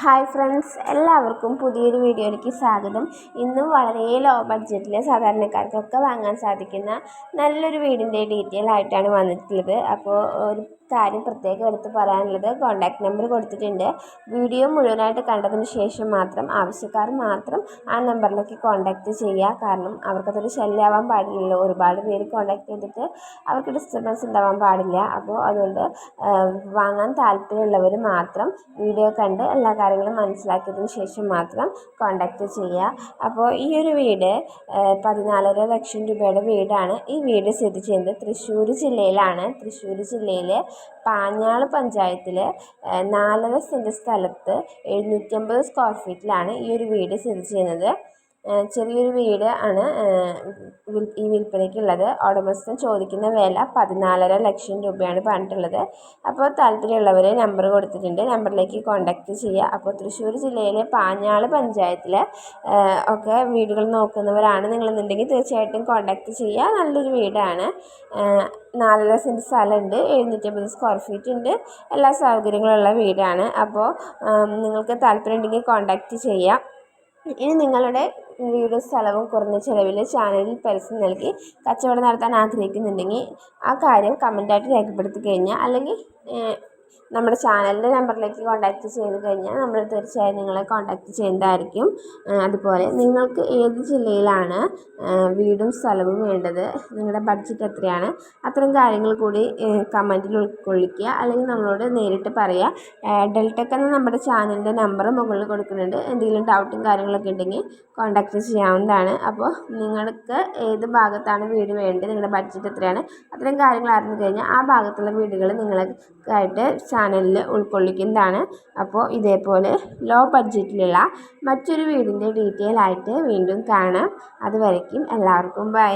Hi friends എല്ലാവർക്കും പുതിയൊരു വീഡിയോയിലേക്ക് സ്വാഗതം. ഇന്നും വളരെ ലോ ബഡ്ജറ്റിൽ സാധാരണക്കാർക്കൊക്കെ വാങ്ങാൻ സാധിക്കുന്ന നല്ലൊരു വീടിന്റെ ഡീറ്റെയിൽ ആയിട്ടാണ് വന്നിട്ടുള്ളത്. അപ്പോൾ ഒരു കാര്യം പ്രത്യേകം എടുത്ത് പറയാനുള്ളത് കോൺടാക്റ്റ് നമ്പർ കൊടുത്തിട്ടുണ്ട്. വീഡിയോ മുഴുവനായിട്ട് കണ്ടതിന് ശേഷം മാത്രം ആവശ്യക്കാർ മാത്രം ആ നമ്പറിലേക്ക് കോൺടാക്റ്റ് ചെയ്യുക. കാരണം അവർക്കതൊരു ശല്യമാവാൻ പാടില്ലല്ലോ. ഒരുപാട് പേര് കോൺടാക്ട് ചെയ്തിട്ട് അവർക്ക് ഡിസ്റ്റർബൻസ് ഉണ്ടാവാൻ പാടില്ല. അപ്പോൾ അതുകൊണ്ട് വാങ്ങാൻ താല്പര്യമുള്ളവർ മാത്രം വീഡിയോ കണ്ട് എല്ലാ കാര്യങ്ങളും മനസ്സിലാക്കിയതിന് ശേഷം മാത്രം കോൺടാക്റ്റ് ചെയ്യുക. അപ്പോൾ ഈ ഒരു വീട് പതിനാലര ലക്ഷം രൂപയുടെ വീടാണ്. ഈ വീട് സ്ഥിതി ചെയ്യുന്നത് തൃശ്ശൂർ ജില്ലയിലാണ്. തൃശ്ശൂർ ജില്ലയിലെ പാഞ്ഞാൾ പഞ്ചായത്തിൽ നാലര സെന്റ് സ്ഥലത്ത് എഴുന്നൂറ്റമ്പത് സ്ക്വയർ ഫീറ്റിലാണ് ഈ ഒരു വീട് സ്ഥിതി ചെയ്യുന്നത്. ചെറിയൊരു വീട് ആണ് ഈ വിൽപ്പനയ്ക്കുള്ളത്. ഉടമസ്ഥൻ ചോദിക്കുന്ന വില പതിനാലര ലക്ഷം രൂപയാണ് പറഞ്ഞിട്ടുള്ളത്. അപ്പോൾ താല്പര്യമുള്ളവർ നമ്പർ കൊടുത്തിട്ടുണ്ട്. നമ്പറിലേക്ക് കോൺടാക്റ്റ് ചെയ്യുക. അപ്പോൾ തൃശ്ശൂർ ജില്ലയിലെ പാഞ്ഞാൾ പഞ്ചായത്തിൽ ഒക്കെ വീടുകൾ നോക്കുന്നവരാണ്. നിങ്ങളെന്നുണ്ടെങ്കിൽ തീർച്ചയായിട്ടും കോൺടാക്റ്റ് ചെയ്യുക. നല്ലൊരു വീടാണ്. നാലര സെന്റ് സ്ഥലമുണ്ട്. എഴുന്നൂറ്റമ്പത് സ്ക്വയർ ഫീറ്റ് ഉണ്ട്. എല്ലാ സൗകര്യങ്ങളുള്ള വീടാണ്. അപ്പോൾ നിങ്ങൾക്ക് താല്പര്യമുണ്ടെങ്കിൽ കോൺടാക്റ്റ് ചെയ്യാം. ഇനി നിങ്ങളുടെ വീടും സ്ഥലവും കുറഞ്ഞ ചിലവിൽ ചാനലിൽ പരസ്യം നൽകി കച്ചവടം നടത്താൻ ആഗ്രഹിക്കുന്നുണ്ടെങ്കിൽ ആ കാര്യം കമന്റായിട്ട് രേഖപ്പെടുത്തി കഴിഞ്ഞാൽ അല്ലെങ്കിൽ നമ്മുടെ ചാനലിന്റെ നമ്പറിലേക്ക് കോൺടാക്റ്റ് ചെയ്ത് കഴിഞ്ഞാൽ നമ്മൾ തീർച്ചയായും നിങ്ങളെ കോൺടാക്റ്റ് ചെയ്യേണ്ടതായിരിക്കും അതുപോലെ നിങ്ങൾക്ക് ഏത് ജില്ലയിലാണ് വീടും സ്ഥലവും വേണ്ടത് നിങ്ങളുടെ ബഡ്ജറ്റ് എത്രയാണ് അത്തരം കാര്യങ്ങൾ കൂടി കമന്റിൽ ഉൾക്കൊള്ളിക്കുക അല്ലെങ്കിൽ നമ്മളോട് നേരിട്ട് പറയുക. ഡെൽറ്റക്ക് എന്ന നമ്മുടെ ചാനലിന്റെ നമ്പർ മുകളിൽ കൊടുക്കുന്നുണ്ട്. എന്തെങ്കിലും ഡൗട്ടും കാര്യങ്ങളൊക്കെ ഉണ്ടെങ്കിൽ കോൺടാക്റ്റ് ചെയ്യാവുന്നതാണ്. അപ്പോൾ നിങ്ങൾക്ക് ഏത് ഭാഗത്താണ് വീട് വേണ്ടത് നിങ്ങളുടെ ബഡ്ജറ്റ് എത്രയാണ് അത്തരം കാര്യങ്ങൾ അറിഞ്ഞു കഴിഞ്ഞാൽ ആ ഭാഗത്തുള്ള വീടുകൾ നിങ്ങൾക്കായിട്ട് ചാനലിൽ ഉൾക്കൊള്ളിക്കുന്നതാണ്. അപ്പോൾ ഇതേപോലെ ലോ ബഡ്ജറ്റിലുള്ള മറ്റൊരു വീടിന്റെ ഡീറ്റെയിൽ ആയിട്ട് വീണ്ടും കാണാം. അതുവരയ്ക്കും എല്ലാവർക്കും ബൈ